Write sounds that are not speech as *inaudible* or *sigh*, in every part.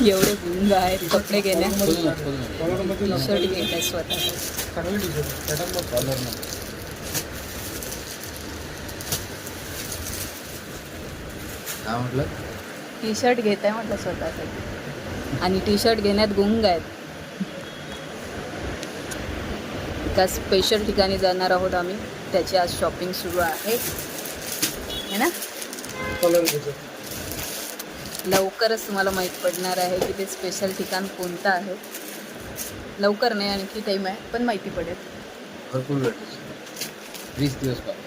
एवढे गुंग आहेत कपडे गेल्या टी शर्ट स्वतः. टी शर्ट घेत आहे म्हटलं स्वतःसाठी आणि टी शर्ट घेण्यात गुंग आहेत. एका स्पेशल ठिकाणी जाणार आहोत आम्ही. त्याची आज शॉपिंग सुरू आहे. है ना? लवकरच तुम्हाला माहीत पडणार आहे की ते स्पेशल ठिकाण कोणतं आहे. लवकर नाही आणखी टाईम आहे पण माहिती पडेल. भरपूर वेळ वीस दिवस बाकी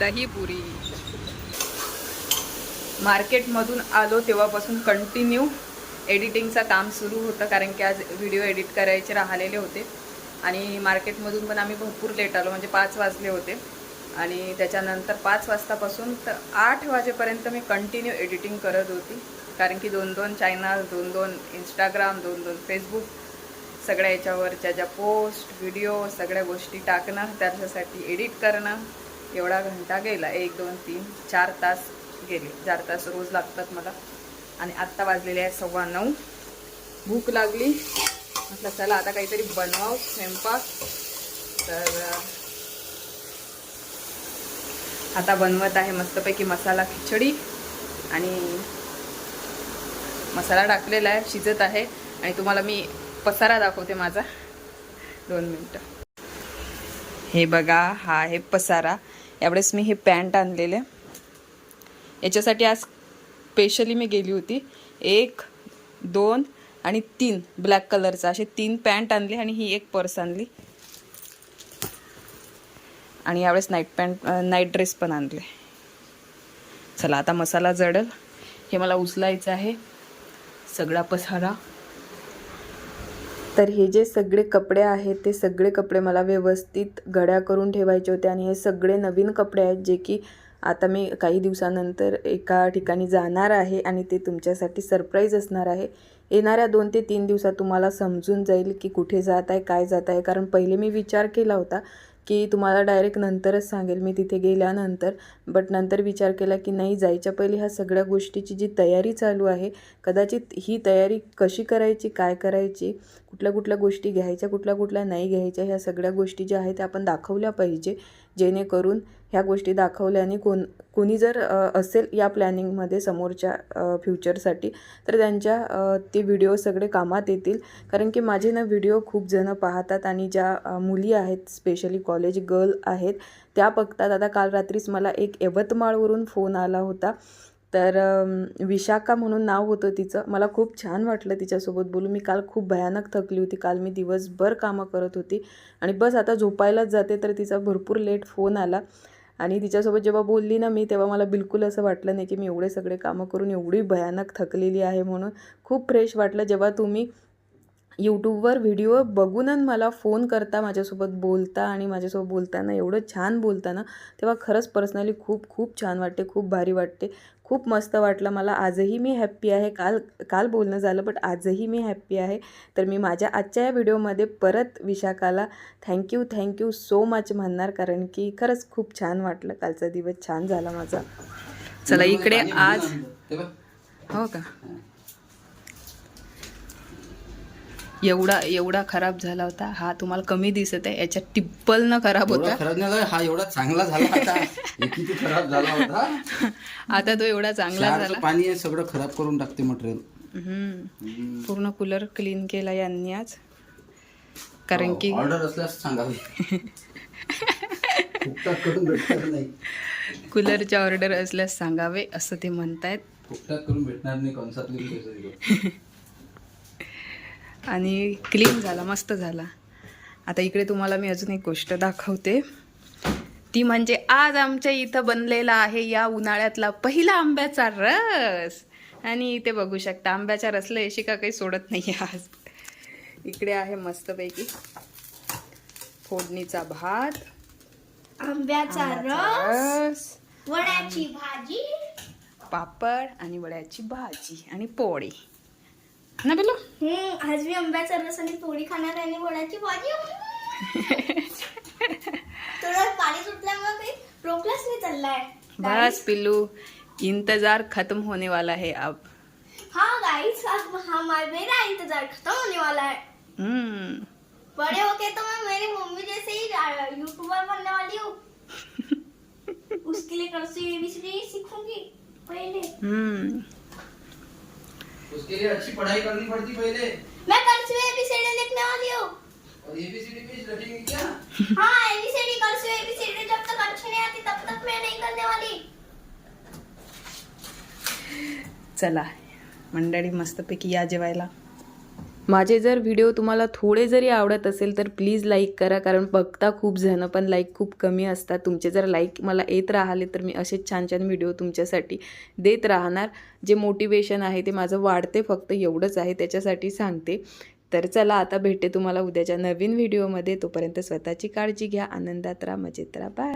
दहीपुरी. मार्केटमधून आलो तेव्हापासून कंटिन्यू एडिटिंगचं काम सुरू होतं कारण की आज व्हिडिओ एडिट करायचे राहिलेले होते. आणि मार्केटमधून पण आम्ही भरपूर लेट आलो म्हणजे पाच वाजले होते. आणि त्याच्यानंतर पाच वाजतापासून तर आठ वाजेपर्यंत मी कंटिन्यू एडिटिंग करत होती. कारण की दोन दोन चॅनल दोन दोन इंस्टाग्राम दोन दोन फेसबुक सगळ्या याच्यावरच्या ज्या पोस्ट व्हिडिओ सगळ्या गोष्टी टाकणं त्याच्यासाठी एडिट करणं एवढा घंटा गेला. एक दोन तीन चार तास गेले. चार तास रोज लागतात मला. आणि आत्ता वाजलेले आहे सव्वा नऊ. भूक लागली. म्हटलं चला आता काहीतरी बनवाव स्वयंपाक. तर आता बनवत आहे मस्तपैकी मसाला खिचडी. आणि मसाला टाकलेला आहे शिजत आहे. आणि तुम्हाला मी पसारा दाखवते माझा. दोन मिनटं. हे बघा हा आहे पसारा. यावेळेस मी हे पॅन्ट आणलेले याच्यासाठी आज स्पेशली मी गेली होती. एक दोन आणि तीन ब्लॅक कलरचा असे तीन पॅन्ट आणले आणि ही एक पर्स आणली. आणि यावेळेस नाईट पॅन्ट नाईट ड्रेस पण आणले. चला आता मसाला जडल. हे मला उचलायचं आहे. सगळा पसारा. तर हे जे सगळे कपडे आहेत ते सगळे कपडे मला व्यवस्थित घड्या करून ठेवायचे होते आणि हे सगळे नवीन कपडे आहेत जे की आता मी काही दिवसानंतर एका ठिकाणी जाणार आहे आणि ते तुमच्यासाठी सरप्राईज असणार आहे. येणाऱ्या दोन ते तीन दिवसात तुम्हाला समजून जाईल की कुठे जात आहे काय जात आहे. कारण पहिले मी विचार केला होता की तुम्हाला डायरेक्ट नंतरच सांगेल. मी तिथे गेल्यानंतर बट नंतर विचार केला की नाही जायच्या पहिले ह्या सगळ्या गोष्टीची जी तयारी चालू आहे कदाचित ही तयारी कशी करायची काय करायची कुठल्या कुठल्या गोष्टी घ्यायच्या कुठल्या कुठल्या नाही घ्यायच्या ह्या सगळ्या गोष्टी ज्या आहेत त्या आपण दाखवल्या पाहिजे. जेणेकरून ह्या गोष्टी दाखवल्याने कोण कोणी जर असेल या प्लॅनिंगमध्ये समोरच्या फ्युचरसाठी तर त्यांच्या ते व्हिडिओ सगळे कामात येतील. कारण की माझे ना व्हिडिओ खूप जणं पाहतात आणि ज्या मुली आहेत स्पेशली कॉलेज गर्ल आहेत त्या बघतात. आता काल रात्रीच मला एक यवतमाळवरून फोन आला होता. तर विशाखा म्हणून नाव होतं तिचं. मला खूप छान वाटलं तिच्यासोबत बोलून. मी काल खूप भयानक थकली होती. काल मी दिवसभर कामं करत होती. आणि बस आता झोपायलाच जाते तर तिचा भरपूर लेट फोन आला. आणि तिच्यासोबत जेव्हा बोलली ना मी तेव्हा मला बिलकुल असं वाटलं नाही की मी एवढे सगळे कामं करून एवढी भयानक थकलेली आहे म्हणून खूप फ्रेश वाटलं. जेव्हा तुम्ही यूट्यूबवर व्हिडिओ बघूनच मला फोन करता माझ्यासोबत बोलता आणि माझ्यासोबत बोलताना एवढं छान बोलताना तेव्हा खरंच पर्सनली खूप खूप छान वाटते खूप भारी वाटते. खूप मस्त वाटलं मला. आजही मी हॅप्पी आहे. काल काल बोलणं झालं बट आजही मी हॅप्पी आहे. तर मी माझ्या आजच्या या व्हिडिओमध्ये परत विशाखाला thank you thank you so much म्हणणार. कारण की खरंच खूप छान वाटलं. कालचा दिवस छान झाला माझा. चला इकडे आज हो का? एवढा एवढा खराब झाला होता. हा तुम्हाला कमी दिसत आहे याच्या टिप्पल न खराब होता. खराब नाही हा एवढा चांगला झाला हे *laughs* किती खराब झाला होता. आता तो एवढा चांगला झाला. पाणी हे सगळं खराब करून टाकते मटेरियल. पूर्ण कूलर क्लीन केला यांनी आज. कारण की ऑर्डर असल्यास सांगावी. *laughs* कूलरच्या ऑर्डर असल्यास सांगावे असं ते म्हणतायत. फुकटात करून भेटणार नाही. *laughs* आणि क्लीन झाला मस्त झाला. आता इकडे तुम्हाला मी अजून एक गोष्ट दाखवते. ती म्हणजे आज आमच्या इथं बनलेला आहे या उन्हाळ्यातला पहिला आंब्याचा रस. आणि इथे बघू शकता आंब्याच्या रसला यशिका काही सोडत नाही आज. इकडे आहे मस्तपैकी फोडणीचा भात. आंब्याचा रस. रस. वड्याची भाजी. पापड आणि वड्याची भाजी आणि पोळी. ना बेलो हम्म आज मी आंब्याचा रस आणि पोळी खाणार आणि वड्याची भाजी. थोडं पाणी सुटल्यामुळे काही रोखलाच नाही चाललाय. बस पिल्लू इंतजार खत्म होने वाला है अब. हाँ गाइस अब हमारा मेरा इंतजार खत्म होने वाला है हम्म. बड़े होके तो मैं मेरी मम्मी जैसे ही यूट्यूबर बनने वाली हूँ. *laughs* उसके लिए कर्सी एबीसीडी सीखूंगी पहले. हम्म. उसके लिए अच्छी पढ़ाई करनी पड़ती पहले। मैं कर्सी एबीसीडी लिखने वाली हूँ। और एबीसीडी पेज रटेंगे क्या? हाँ एबीसीडी कर्सी एबीसीडी जब तक अच्छी नहीं आती तब तक मैं नहीं करने वाली। चला मंडळी मस्तपैकी या जेवायला. माझे जर व्हिडिओ तुम्हाला थोडे जरी आवडत असेल तर प्लीज लाईक करा. कारण बघता खूप जण पण लाईक खूप कमी असतात. तुमचे जर लाईक मला येत राहिले तर मी असेच छान छान व्हिडिओ तुमच्यासाठी देत राहणार. जे मोटिवेशन आहे ते माझं वाढते फक्त एवढंच आहे. त्याच्यासाठी सांगते. तर चला आता भेटते तुम्हाला उद्याच्या नवीन व्हिडिओमध्ये तोपर्यंत स्वतःची काळजी घ्या. आनंदात राहा मजेत राहा. बाय